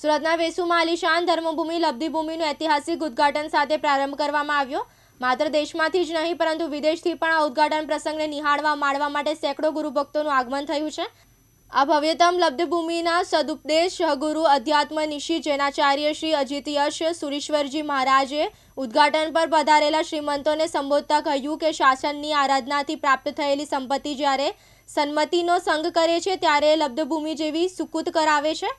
સુરતના વેસુમાં આલિશાન ધર્મભૂમિ, લબ્ધિભૂમિનું ઐતિહાસિક ઉદ્ઘાટન સાથે પ્રારંભ કરવામાં આવ્યો. માત્ર દેશમાંથી જ નહીં, પરંતુ વિદેશથી પણ આ ઉદ્ઘાટન પ્રસંગને નિહાળવા, માણવા માટે સેંકડો ગુરુભક્તોનું આગમન થયું છે. આ ભવ્યતમ લબ્ધભૂમિના સદુપદેશ ગુરુ અધ્યાત્મ નિશી જૈનાચાર્ય શ્રી અજિત યશ સુરીશ્વરજી મહારાજે ઉદ્ઘાટન પર પધારેલા શ્રીમંતોને સંબોધતા કહ્યું કે શાસનની આરાધનાથી પ્રાપ્ત થયેલી સંપત્તિ જ્યારે સન્મતિનો સંગ કરે છે, ત્યારે લબ્ધભૂમિ જેવી સુકૂત કરાવે છે.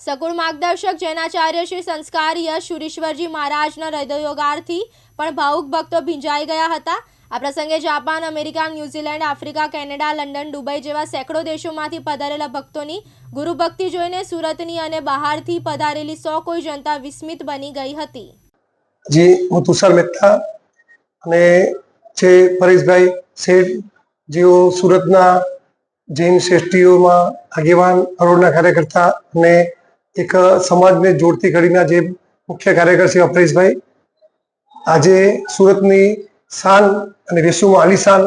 સકુળ માર્ગદર્શક જૈનાચાર્ય શ્રી સંસ્કાર યશ સુરીશ્વરજી મહારાજના હૃદયોગારથી પણ ભાવુક ભક્તો ભીંજાઈ ગયા હતા. આ પ્રસંગે Japan, America, New Zealand, Africa, Canada, London, Dubai જેવા સેંકડો દેશોમાંથી પધારેલા ભક્તોની ગુરુભક્તિ જોઈને સુરતની અને બહારથી પધારેલી સો કોઈ જનતા વિસ્મિત બની ગઈ હતી. જી, હું તુષાર મહેતા અને છે પરેશભાઈ શેઠ જેઓ સુરતના જૈન શ્રેષ્ઠીઓમાં આગેવાન હરોળના કાર્યકર્તા અને એક સમાજને જોડતી ઘડીના જે મુખ્ય કાર્યકર છે અપરેશભાઈ, આજે સુરતની શાન અને વેસુમાં આલિશાન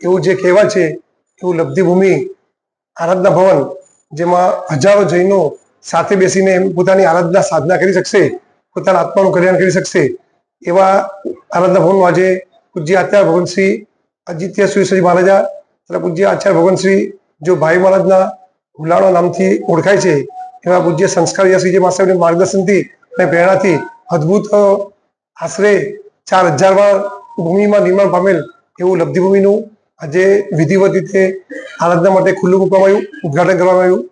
એવું જે કહેવાય છે, એવું લબ્ધિભૂમિ આરાધના ભવન, જેમાં હજારો જૈનો સાથે બેસીને પોતાની આરાધના સાધના કરી શકશે, પોતાના આત્માનું કલ્યાણ કરી શકશે, એવા આરાધના ભવનનું આજે પૂજ્ય આચાર્ય ભગવાન શ્રી અજિત્ય શ્રી મહારાજા તથા પૂજ્ય આચાર્ય ભગવાન શ્રી જો ભાઈ મહારાજના હુલાળો નામથી ઓળખાય છે એવા પૂજ્ય સંસ્કાર શ્રીજી માસ્ટરની માર્ગદર્શનથી અને પ્રેરણાથી અદ્ભુત આશરે ચાર હજાર વાર ભૂમિમાં નિર્માણ પામેલ એવું લબ્ધિભૂમિનું આજે વિધિવત રીતે આરાધના માટે ખુલ્લું મૂકવામાં આવ્યું, ઉદઘાટન કરવામાં આવ્યું.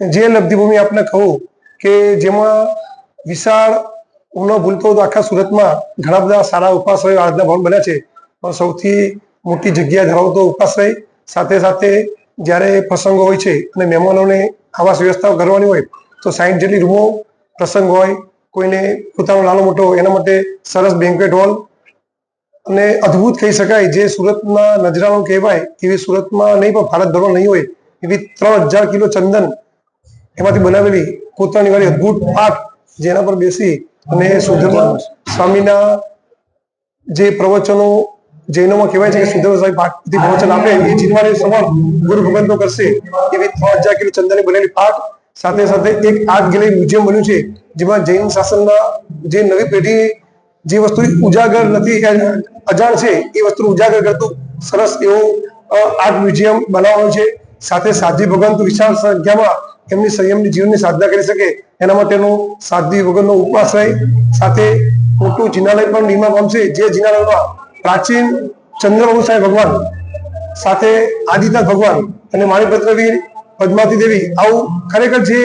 જે લબ્ધિભૂમિ આપને કહું કે જેમાં વિશાળ હું ન ભૂલતો આખા સુરતમાં ઘણા બધા સારા ઉપાશ્રયો આરાધના ભવન બન્યા છે. પણ સૌથી મોટી જગ્યા ધરાવતો ઉપાશ્રય સાથે સાથે જ્યારે પ્રસંગો હોય છે અને મહેમાનોને આવાસ વ્યવસ્થા કરવાની હોય, તો સાઈઠ જેટલી રૂમો પ્રસંગ હોય, કોઈને પોતાનો નાનો મોટો, એના માટે સરસ બેન્ક્વેટ હોલ અને અદ્ભુત કહી શકાય જે સુરતના નજરાણું કહેવાય, એવી સુરતમાં નહીં પણ ભારતભરમાં નહીં હોય, એવી ત્રણ હજાર કિલો ચંદન એમાંથી બનાવેલી કોતરણી વાળી અદ્ભુત પાઠ જેના પર બેસી અને સુધર્મા સ્વામીના જે પ્રવચનો જૈનોમાં કહેવાય છે કે સુધર્મા સ્વામી પાઠથી પ્રવચન આપે, એ જીનવાને સમાન ગુરુ ભગવંતો કરશે. એવી ત્રણ હજાર કિલો ચંદનની બનેલી પાઠ, સાથે સાથે એક આર્ટ ગેલેરી મ્યુઝિયમ બન્યું છે, જેમાં જૈન શાસનના જે નવી પેઢી જે વસ્તુ ઉજાગર નથી અજાણ છે, એ વસ્તુ ઉજાગર કરતું સરસ એવું આર્ટ મ્યુઝિયમ બનાવવાનું છે. સાથે સાધ્વી ભગવંત વિશાળ સંખ્યામાં એમની સંયમની જીવનની સાધના કરી શકે, એના માટેનું સાધ્વી ભગવંતનો ઉપાશ્રય, સાથે મોટું જિનાલય પણ નિર્માણ પામશે. જે જિનાલયમાં પ્રાચીન ચંદ્રબાબુ સાહેબ ભગવાન સાથે આદિનાથ ભગવાન અને માણિપત્રવીર પદ્માવતી દેવી આવું ખરેખર જે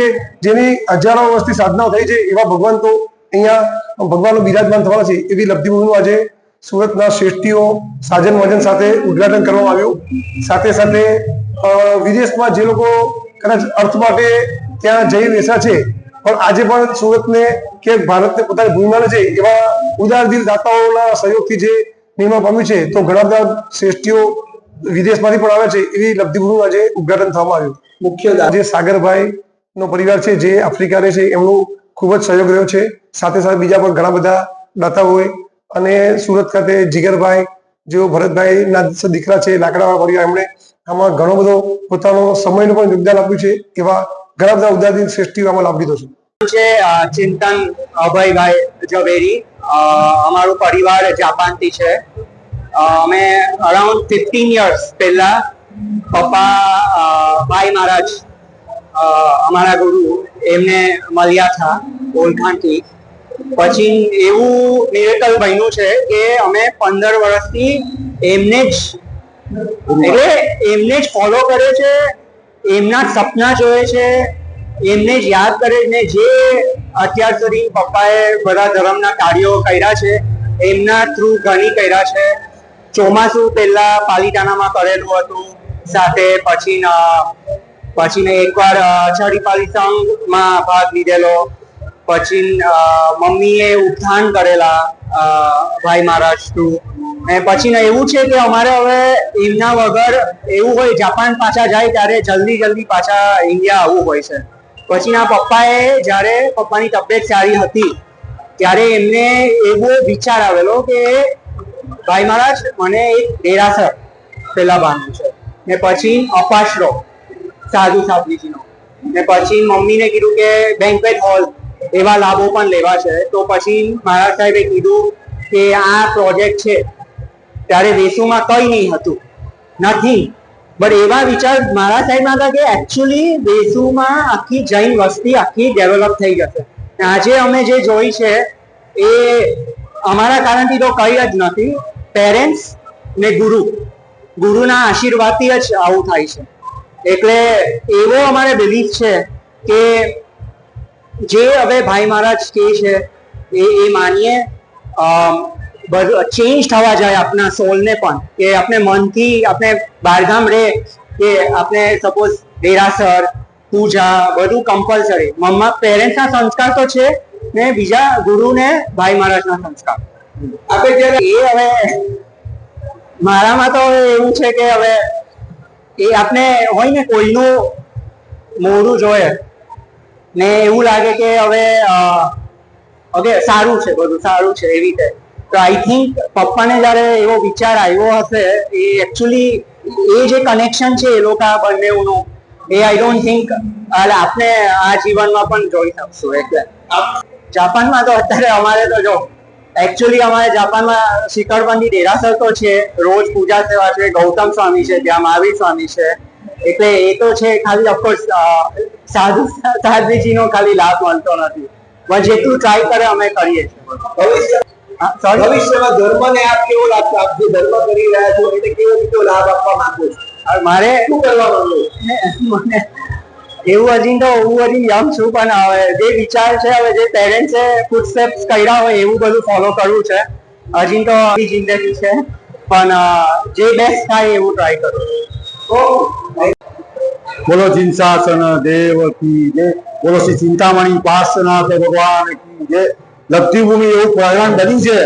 જેની હજારો વર્ષથી સાધનાઓ થઈ છે એવા ભગવાન તો અહીંયા ભગવાનનું બિરાજમાન થવાના છે એવી લબ્ધિભૂમિનું આજે સુરતના શ્રેષ્ઠીઓ સાજન વજન સાથે ઉદઘાટન કરવામાં આવ્યું. સાથે સાથે વિદેશમાં જે લોકો કદાચ અર્થ માટે ત્યાં જઈ બેસા છે, પણ આજે પણ સુરતને કે ભારતને પોતાની ભૂમિમાં છે એવા ઉદાર દિલ દાતાઓના સહયોગથી જે નિર્માણ પામ્યું છે. તો ઘણા બધા શ્રેષ્ઠીઓ વિદેશમાંથી પણ આવે છે એવી લબ્ધિભૂમિનું આજે ઉદઘાટન થવામાં આવ્યું. મુખ્ય જે સાગરભાઈ નો પરિવાર છે જે આફ્રિકા રહે છે એમનું ખૂબ જ સહયોગ રહ્યો છે. સાથે સાથે બીજા પણ ઘણા બધા દાતાઓએ અને સુરત ખાતે જીગરભાઈ જેઓ ભરતભાઈ ના દીકરા છે લાકડાવાળા પરિવાર એમણે આમાં ઘણો બધો પોતાનો સમયનું પણ યોગદાન આપ્યું છે એવા ઘણા બધા ઉદાહરણ શ્રેષ્ઠીઓ આમાં લાભ લીધો છે. ચિંતન અભયભાઈ ઝવેરી અમારું પરિવાર જાપાનથી છે. અમે અરાઉન્ડ ફિફ્ટીન યર્સ પહેલા પપ્પા ભાઈ મહારાજ અમારા ગુરુ એમને મળ્યા હતા ઓળખાણથી. પછી એવું મિરેકલ બન્યું છે કે અમે પંદર વર્ષથી એમને જ એટલે એમને જ ફોલો કરે છે એમના સપના જોયે છે એમને જ યાદ કરે ને જે અત્યાર સુધી પપ્પાએ બધા ધર્મના કાર્યો કર્યા છે, એમના થ્રુ ઘણી કર્યા છે. ચોમાસું પહેલા પાલિતાણામાં કરેલું હતું, સાથે પછી પછી મેં એકવાર અષાઢી પાલી સંઘમાં ભાગ લીધેલો. પછી મમ્મીએ ઉત્થાન કરેલા ભાઈ મહારાજ થ્રુ ને પછી એવું છે કે અમારે હવે એમના વગર એવું હોય, જાપાન પાછા જાય ત્યારે જલ્દી જલ્દી પાછા ઇન્ડિયા આવવું હોય છે. પછી ના પપ્પાએ જ્યારે પપ્પાની તબિયત સારી હતી, ત્યારે એમને એવો વિચાર આવેલો કે, ભાઈ મહારાજ, મને એક દેરાસર પેલા બાંધવું છે. ને પછી અપાશ્રો સાધુ સાધ્વીજીનો. ને પછી મમ્મીને કીધું કે બેન્કવેટ હોલ, એવા લાભો પણ લેવા છે. તો પછી મારા સાહેબે કીધું કે, આ પ્રોજેક્ટ છે, ત્યારે વેસુમાં કંઈ નહીં હતું, નથી બટ એવા વિચાર મારા સાઈડમાં હતા કે એકચ્યુઅલી વેસુમાં આખી જૈન વસ્તી આખી ડેવલપ થઈ જશે. આજે અમે જે જોઈ છે, એ અમારા કારણથી તો કઈ જ નથી. પેરેન્ટ્સ ને ગુરુ. ગુરુના આશીર્વાદથી જ આવું થાય છે. એટલે એવો અમારે બિલીફ છે કે જે હવે ભાઈ મહારાજ કહે છે, એ એ માનીએ. ચેન્જ થવા જાય આપણા સોલને પણ. કે આપણે મનથી આપણે બહારગામ રહે કે આપણે સપોઝ દેરાસર, પૂજા બધું કમ્પલસરી મમ્મા પેરેન્ટ્સના સંસ્કાર તો છે ને બીજા ગુરુને ભાઈ મહારાજના સંસ્કાર. આપણે જ્યારે એ હવે મારામાં તો એવું છે કે હવે એ આપણે હોય ને કોઈનું મોઢું જોઈએ ને એવું લાગે કે હવે ઓકે, સારું છે બધું, સારું છે એવી રીતે. તો આઈ થિંક પપ્પાને જ્યારે એવો વિચાર આવ્યો હશે, એ એકચ્યુઅલી એ જે કનેક્શન છે એ લોકો બંનેનું, એ આઈ ડોન્ટ થિંક આપણે આ જીવનમાં પણ જોઈ શકશું. એટલે જાપાનમાં તો અત્યારે અમારે તો જો એકચ્યુઅલી અમારે જાપાનમાં શિખરબંધી દેરાસર તો છે, રોજ પૂજા સેવા છે, ગૌતમ સ્વામી છે, ત્યાં મહાવીર સ્વામી છે. એટલે એ તો છે ખાલી ઓફકોર્સ સાધુ, સાધ્વીજીનો ખાલી લાભ મળતો નથી. પણ જેટલું ટ્રાય કરે અમે કરીએ છીએ? ભવિષ્યમાં ધર્મને આપ કેવો લાભ આપ જે ધર્મ કરી રહ્યા છો એને કેવો કેવો લાભ આપવા માંગો છો? મારે શું કરવા માંગો મને એવું હજી તો હું હજી યંગ છું પણ હવે જે વિચાર છે હવે જે પેરેન્ટ્સે ફૂટસ્ટેપ્સ કર્યા હોય એવું બધું ફોલો કરવું છે. હજી તો જિંદગી છે પણ જે બેસ્ટ થાય એવું ટ્રાય કરું બોલો ચિંતાસન દેવ કી જય બોલો શ્રી ચિંતામણી પાર્શ્વનાથ ભગવાન કી જય. લબ્ધિ ભૂમિ એવું પ્રયાણ બન્યું છે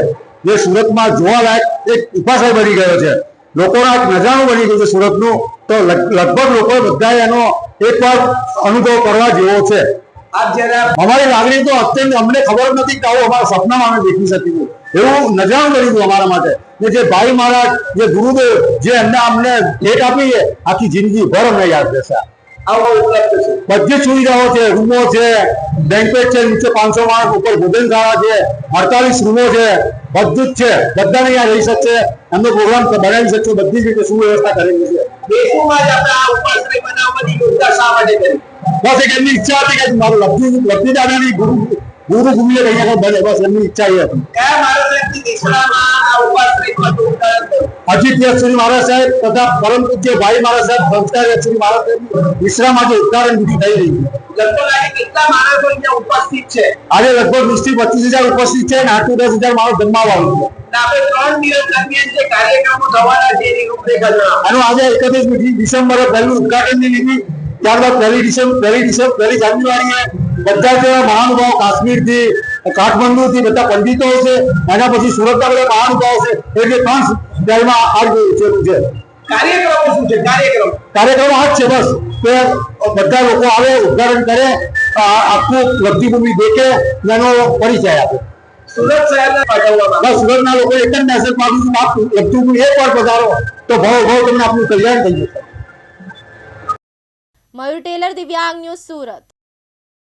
જે સુરતમાં જોવાલાયક એક ઉપાસય બની ગયો છે. લોકોના એક નજારું બની ગયું છે સુરતનું. તો લગભગ લોકો બધા એનો એકવાર અનુભવ કરવા જેવો છે. અમારી લાગણી તો અત્યંત અમને ખબર નથી કે આવું અમારા સપનામાં અમે દેખી શકીશું. એવું નજારું બની ગયું અમારા માટે. ને જે ભાઈ મહારાજ જે ગુરુદેવ જે એમને અમને ભેટ આપી છે આખી જિંદગી ભર અમને યાદ રહેશે. બધી જ સુવિધાઓ છે રૂમો છે બેન્કેટ છે નીચે પાંચસો માણસ ઉપર ભોજનશાળા છે અડતાલીસ રૂમો છે બધું જ છે. બધાને અહીંયા રહી શકશે એમનો પ્રોગ્રામ બનાવી શકશે બધી જ રીતે સુવ્યવસ્થા કરેલી છે. બસ એક એમની ઈચ્છા હતી કે મારું લગ્ન લબ્ધિ દાદાની ગુરુ ભૂમિએ કઈ બને બસ એમની ઈચ્છા એ હતી. હજી ત્યાં યક્ષુરી મહારાજ સાહેબ તથા પરમ પૂજ્ય ભાઈ મહારાજ સાહેબ સંસ્કાર યક્ષુરી મહારાજ સાહેબ વિશ્રામ આજે ઉદાહરણ વિધિ થઈ રહી છે. આજે અહીંયા લગભગ વીસથી પચીસ હજાર ઉપસ્થિત છે અને આઠથી દસ હજાર માણસ જમવા જણાવો. આનું આજે એકત્રીસ ડિસેમ્બરે પહેલું ઉદઘાટનની લીધી ત્યારબાદ પહેલી ડિસેમ્બર પહેલી ડિસેમ્બર પહેલી જાન્યુઆરીએ બધા જ મહાનુભાવો કાશ્મીરથી કાઠમંડુથી બધા પંડિતો છે એના પછી સુરતના બધા મહાનુભાવ છે એટલે ત્રણ જગ્યામાં આ છે છે. કાર્યક્રમો શું છે? કાર્યક્રમ. કાર્યક્રમ આ જ છે બસ કે બધા લોકો આવે ઉદઘાટન કરે આખું લબ્ધિભૂમિ દેખે એનો પરિચય આપે. સુરત શહેરને સુરતના લોકો એક જ મેસેજ માંગુ છું આપ લબ્ધિભૂમિ એક વાર પધારો તો ભાવ ભાવ તમને આપનું કલ્યાણ થઈ જશે. મયુર ટેલર દિવ્યાંગ ન્યૂઝ સુરત.